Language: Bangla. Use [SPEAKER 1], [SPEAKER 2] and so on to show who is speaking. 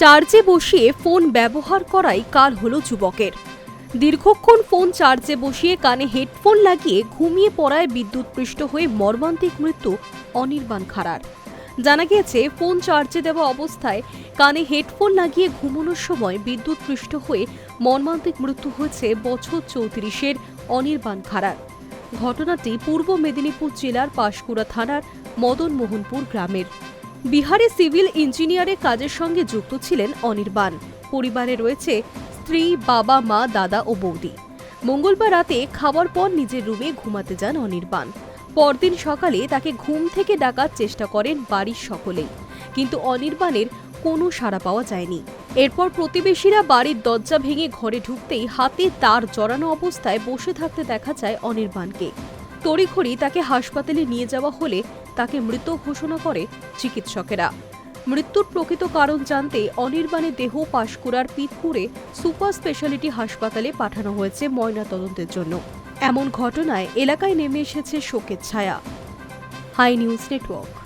[SPEAKER 1] চার্জে বসিয়ে ফোন ব্যবহার করাই কাল হলো যুবকের। দীর্ঘক্ষণ ফোন চার্জে বসিয়ে কানে হেডফোন লাগিয়ে ঘুমিয়ে পড়ায় বিদ্যুৎপৃষ্ট হয়ে মর্মান্তিক মৃত্যু অনির্বাণ খাড়ার জানা গিয়েছে, ফোন চার্জে দেওয়া অবস্থায় কানে হেডফোন লাগিয়ে ঘুমানোর সময় বিদ্যুৎপৃষ্ট হয়ে মর্মান্তিক মৃত্যু হয়েছে বছর চৌত্রিশের অনির্বাণ খাড়ার ঘটনাটি পূর্ব মেদিনীপুর জেলার পাঁশকুড়া থানার মদনমোহনপুর গ্রামের। বিহারে সিভিল ইঞ্জিনিয়ারের কাজের সঙ্গে যুক্ত ছিলেন অনির্বাণ। পরিবারে রয়েছে স্ত্রী, বাবা, মা, দাদা ও বৌদি। মঙ্গলবার রাতে খাওয়ার পর নিজের রুমে ঘুমাতে যান অনির্বাণ। পরদিন সকালে তাকে ঘুম থেকে ডাকার চেষ্টা করেন বাড়ির সকলেই। কিন্তু অনির্বাণের কোনো সাড়া পাওয়া যায়নি। এরপর প্রতিবেশীরা বাড়ির দরজা ভেঙে ঘরে ঢুকতেই হাতে তার জড়ানো অবস্থায় বসে থাকতে দেখা যায় অনির্বাণকে। তড়িঘড়ি তাকে হাসপাতালে নিয়ে যাওয়া হলে তাকে মৃত ঘোষণা করে চিকিৎসকেরা। মৃত্যুর প্রকৃত কারণ জানতে অনির্বাণে দেহ পাশকুড়ার পিতপুরে সুপার স্পেশালিটি হাসপাতালে পাঠানো হয়েছে ময়নাতদন্তের জন্য। এমন ঘটনায় এলাকায় নেমে এসেছে শোকের ছায়া। Hi news network.